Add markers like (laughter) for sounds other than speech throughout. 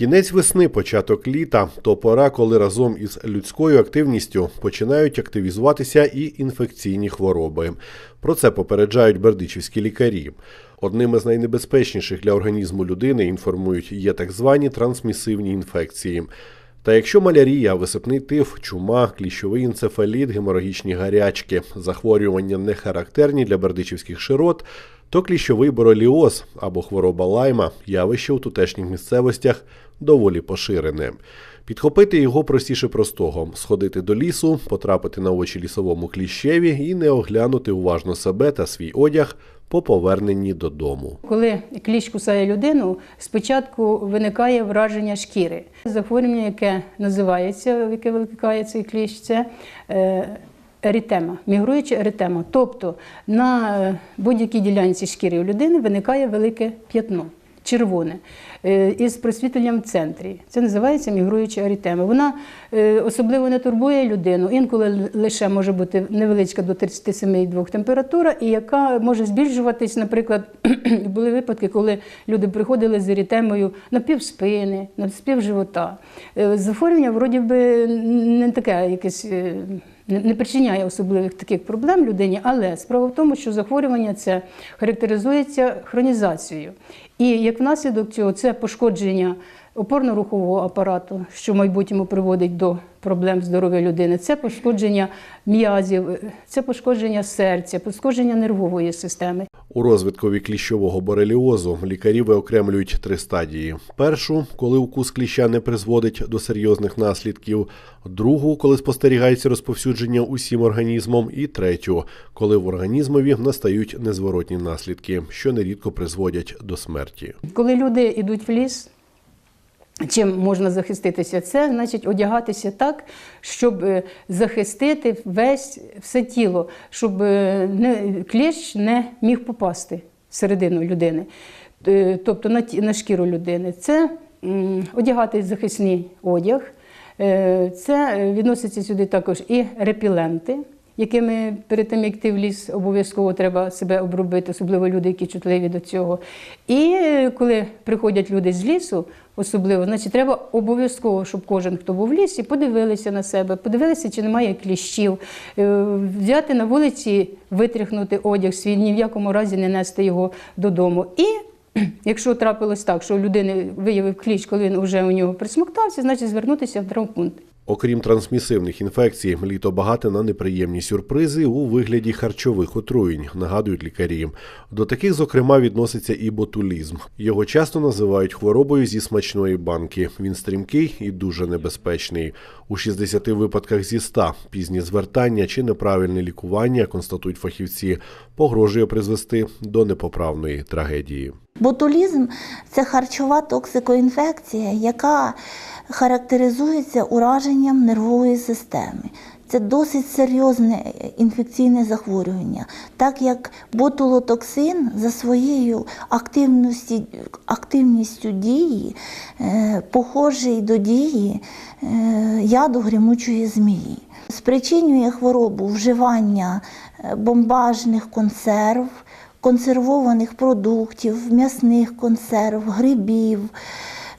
Кінець весни, початок літа то пора, коли разом із людською активністю починають активізуватися і інфекційні хвороби. Про це попереджають бердичівські лікарі. Одним із найнебезпечніших для організму людини інформують є так звані трансмісивні інфекції. Та якщо малярія, висипний тиф, чума, кліщовий енцефаліт, геморагічні гарячки, захворювання не характерні для бердичівських широт, то кліщовий бореліоз або хвороба лайма явище у тутешніх місцевостях доволі поширене. Підхопити його простіше простого сходити до лісу, потрапити на очі лісовому кліщеві і не оглянути уважно себе та свій одяг по поверненні додому. Коли кліщ кусає людину, спочатку виникає враження шкіри. Захворювання, яке називається, яке викликає цей кліщ, це е, еритема, мігруюча еритема. Тобто на е, будь-якій ділянці шкіри у людини виникає велике п'ятно. Червоне е, із просвітленням в центрі. Це називається мігруюча еритема. Вона е, особливо не турбує людину. Інколи лише може бути невеличка до 37,2 температура, і яка може збільшуватись. Наприклад, (clears throat) були випадки, коли люди приходили з еритемою на півспини, на півживота. Е, Захворювання вроді би не таке якесь. Е, не не причиняє особливих таких проблем людині, але справа в тому, що захворювання це характеризується хронізацією. І як внаслідок цього це пошкодження опорно-рухового апарату, що в майбутньому приводить до проблем здоров'я людини, це пошкодження м'язів, це пошкодження серця, пошкодження нервової системи. У розвиткові кліщового бореліозу лікарі виокремлюють три стадії: першу, коли укус кліща не призводить до серйозних наслідків, другу, коли спостерігається розповсюдження усім організмом, і третю, коли в організмові настають незворотні наслідки, що нерідко призводять до смерті. Коли люди йдуть в ліс, чим можна захиститися? Це значить одягатися так, щоб е, захистити весь все тіло, щоб е, не, кліщ не міг попасти всередину людини, Е, тобто на, на шкіру людини. Це одягати захисний одяг. Це відноситься сюди також і репіленти, якими перед тим, як йти в ліс, обов'язково треба себе обробити, особливо люди, які чутливі до цього. І коли приходять люди з лісу, особливо, значить, треба обов'язково, щоб кожен, хто був в лісі, подивилися на себе, подивилися, чи немає кліщів, е, взяти на вулиці, витряхнути одяг свій, ні в якому разі не нести його додому. І (clears throat) Якщо трапилось так, що у людини виявив кліщ, коли він вже у нього присмоктався, значить звернутися в травмпункт. Окрім трансмісивних інфекцій, літо багате на неприємні сюрпризи у вигляді харчових отруєнь, нагадують лікарі. До таких, зокрема, відноситься і ботулізм. Його часто називають хворобою зі смачної банки. Він стрімкий і дуже небезпечний. У 60 випадках зі 100 пізні звертання чи неправильне лікування, констатують фахівці, погрожує призвести до непоправної трагедії. Ботулізм це харчова токсикоінфекція, яка характеризується ураженням нервової системи. Це досить серйозне інфекційне захворювання, так як ботулотоксин за своєю активністю, дії е, похожий до дії е, яду гримучої змії. Спричинює хворобу вживання е, бомбажних консерв, консервованих продуктів, м'ясних консерв, грибів,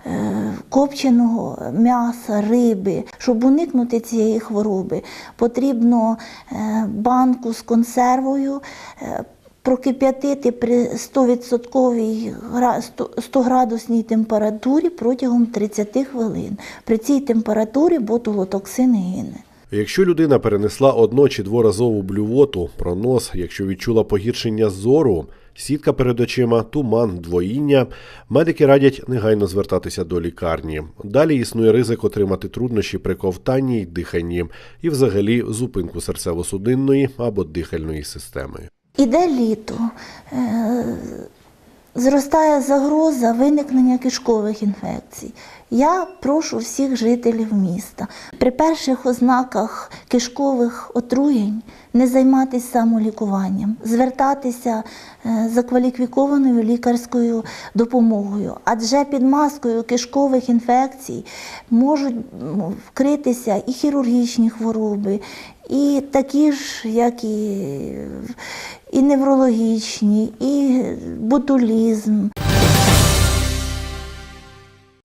е, копченого м'яса, риби. Щоб уникнути цієї хвороби, потрібно е, банку з консервою. е, Прокип'ятити при 100% гра- 100 100-градусній температурі протягом 30 хвилин. При цій температурі ботулотоксин гине. Якщо людина перенесла одно чи дворазову блювоту, пронос, якщо відчула погіршення зору, сітка перед очима, туман, двоїння, медики радять негайно звертатися до лікарні. Далі існує ризик отримати труднощі при ковтанні й диханні, і взагалі зупинку серцево-судинної або дихальної системи. Іде літо, е, зростає загроза виникнення кишкових інфекцій. Я прошу всіх жителів міста при перших ознаках кишкових отруєнь не займатися самолікуванням, звертатися е, за кваліфікованою лікарською допомогою, адже під маскою кишкових інфекцій можуть вкритися і хірургічні хвороби, і такі ж, як і, і неврологічні, і ботулізм.